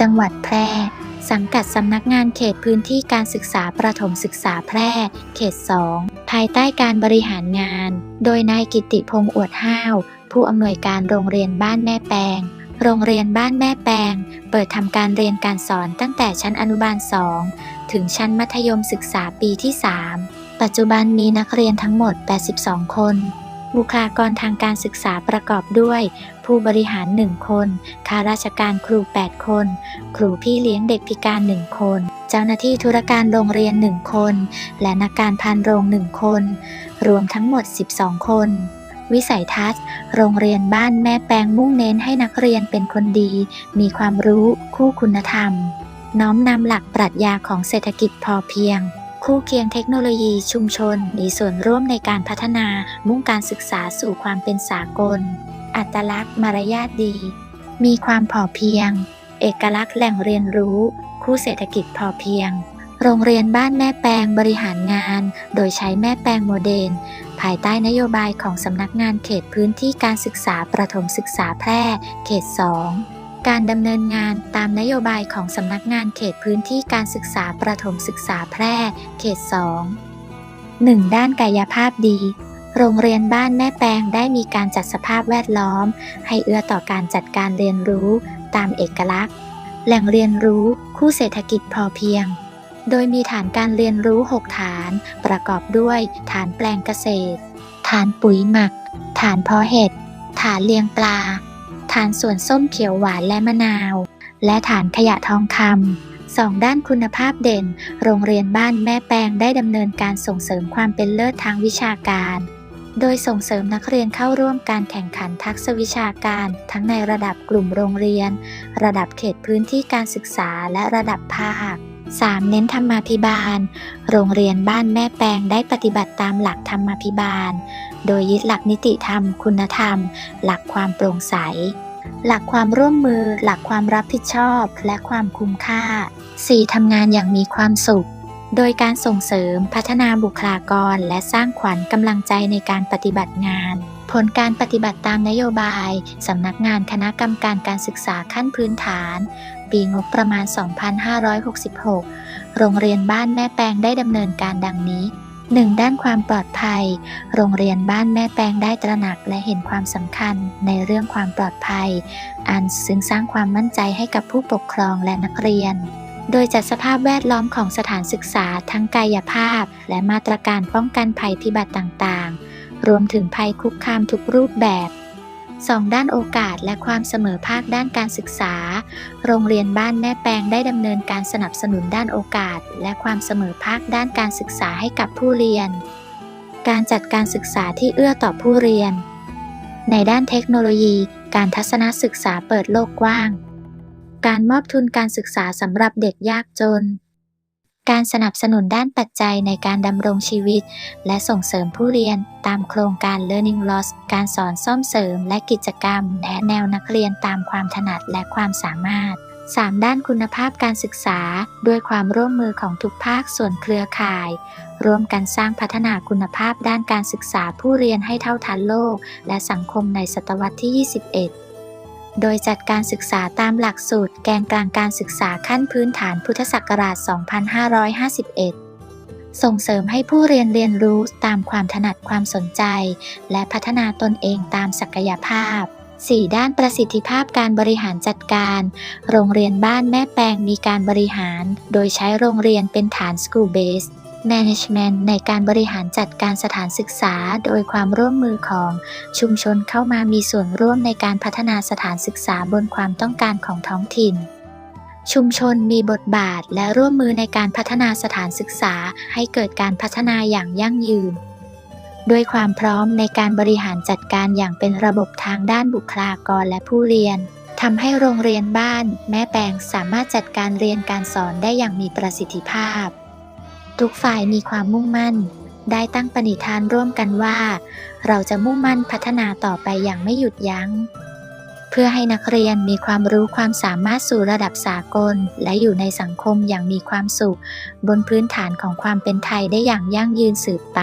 จังหวัดแพร่ สังกัดสำนักงานเขตพื้นที่การศึกษาประถมศึกษาแพร่ เขต 2 ภายใต้การบริหารงาน โดยนายกิติพงษ์อวดห้าว ผู้อำนวยการโรงเรียนบ้านแม่แปงโรงเรียนบ้านแม่แปง เปิดทำการเรียนการสอนตั้งแต่ชั้นอนุบาล 2 ถึงชั้นมัธยมศึกษาปีที่ 3 ปัจจุบันมีนักเรียนทั้งหมด 82 คน บุคลากรทางการศึกษาประกอบด้วย ผู้บริหาร 1 คน ข้าราชการครู 8 คน ครูพี่เลี้ยงเด็กพิการ 1 คน เจ้าหน้าที่ธุรการโรงเรียน 1 คน และนักการพันโรง 1 คน รวมทั้งหมด 12 คน วิสัยทัศน์ โรงเรียนบ้านแม่แปงมุ่งเน้นให้นักเรียนเป็นคนดี มีความรู้ คู่คุณธรรม น้อมนำหลักปรัชญาของเศรษฐกิจพอเพียง คู่เคียงเทคโนโลยีชุมชน มีส่วนร่วมในการพัฒนามุ่งการศึกษาสู่ความเป็นสากล อัตลักษณ์มารยาทดี มีความพอเพียง เอกลักษณ์แหล่งเรียนรู้ คู่เศรษฐกิจพอเพียง โรงเรียนบ้านแม่แปงบริหารงาน โดยใช้แม่แปงโมเดล ภายใต้นโยบายของสำนักงานเขตพื้นที่การศึกษาประถมศึกษาแพร่ เขต 2 การดำเนินงานตามนโยบายของสำนักงานเขตพื้นที่การศึกษาประถมศึกษาแพร่ เขต 2 1. ด้านกายภาพดี โรงเรียนบ้านแม่แปงได้มีการจัดสภาพแวดล้อม ให้เอื้อต่อการจัดการเรียนรู้ตามเอกลักษณ์ แหล่งเรียนรู้คู่เศรษฐกิจพอเพียง โดยมีฐานการเรียนรู้ 6 ฐาน ประกอบด้วยฐานแปลงเกษตร ฐานปุ๋ยหมัก ฐานเพาะเห็ด ฐานเลี้ยงปลาานส่วนส้มเขียวหวานและมะนาว และฐานขยะทองคำสองด้านคุณภาพเด่น โรงเรียนบ้านแม่แปงได้ดำเนินการส่งเสริมความเป็นเลิศทางวิชาการ โดยส่งเสริมนักเรียนเข้าร่วมการแข่งขันทักษะวิชาการ ทั้งในระดับกลุ่มโรงเรียน ระดับเขตพื้นที่การศึกษาและระดับภาค 3. เน้นธรรมาภิบาล โรงเรียนบ้านแม่แปงได้ปฏิบัติตามหลักธรรมาภิบาล โดยยึดหลักนิติธรรม คุณธรรม หลักความโปร่งใส หลักความร่วมมือ หลักความรับผิดชอบ และความคุ้มค่า 4. ทำงานอย่างมีความสุข โดยการส่งเสริมพัฒนาบุคลากร และสร้างขวัญกำลังใจในการปฏิบัติงาน ผลการปฏิบัติตามนโยบาย สำนักงานคณะกรรมการการศึกษาขั้นพื้นฐาน ปีงบประมาณ 2566 โรงเรียนบ้านแม่แปงได้ดำเนินการดังนี้ หนึ่งด้านความปลอดภัย โรงเรียนบ้านแม่แปงได้ตระหนักและเห็นความสำคัญในเรื่องความปลอดภัย อันซึ่งสร้างความมั่นใจให้กับผู้ปกครองและนักเรียน โดยจัดสภาพแวดล้อมของสถานศึกษาทั้งกายภาพ และมาตรการป้องกันภัยพิบัติต่างๆ รวมถึงภัยคุกคามทุกรูปแบบ 2. ด้านโอกาสและความเสมอภาคด้านการศึกษา โรงเรียนบ้านแม่แปงได้ดำเนินการสนับสนุนด้านโอกาส และความเสมอภาคด้านการศึกษาให้กับผู้เรียน การจัดการศึกษาที่เอื้อต่อผู้เรียน ในด้านเทคโนโลยี การทัศนศึกษาเปิดโลกกว้าง การมอบทุนการศึกษาสำหรับเด็กยากจน การสนับสนุนด้านปัจจัยในการดำรงชีวิต และส่งเสริมผู้เรียนตามโครงการ Learning Loss การสอนซ่อมเสริม และกิจกรรมแนะแนวนักเรียนตามความถนัดและความสามารถ 3. ด้านคุณภาพการศึกษา ด้วยความร่วมมือของทุกภาคส่วนเครือข่าย ร่วมกันสร้างพัฒนาคุณภาพด้านการศึกษาผู้เรียนให้เท่าทันโลก และสังคมในศตวรรษที่ 21 โดยจัดการศึกษาตามหลักสูตรแกนกลางการศึกษาขั้นพื้นฐานพุทธศักราช 2551 ส่งเสริมให้ผู้เรียนเรียนรู้ตามความถนัดความสนใจ และพัฒนาตนเองตามศักยภาพ 4. ด้านประสิทธิภาพการบริหารจัดการ โรงเรียนบ้านแม่แปงมีการบริหาร โดยใช้โรงเรียนเป็นฐาน School Base Management ในการบริหารจัดการสถานศึกษา โดยความร่วมมือของชุมชนเข้ามามีส่วนร่วมในการพัฒนาสถานศึกษาบนความต้องการของท้องถิ่น ชุมชนมีบทบาทและร่วมมือในการพัฒนาสถานศึกษาให้เกิดการพัฒนาอย่างยั่งยืนด้วยความพร้อมในการบริหารจัดการอย่างเป็นระบบทางด้านบุคลากรและผู้เรียนทำให้โรงเรียนบ้าน แม่แปงสามารถจัดการเรียนการสอนได้อย่างมีประสิทธิภาพ ทุกฝ่ายมีความมุ่งมั่น ได้ตั้งปณิธานร่วมกันว่า เราจะมุ่งมั่นพัฒนาต่อไปอย่างไม่หยุดยัง้ง เพื่อให้นักเรียนมีความรู้ความสามารถสู่ระดับสากล และอยู่ในสังคมอย่างมีความสุข บนพื้นฐานของความเป็นไทยได้อย่างยั่งยืนสืบไป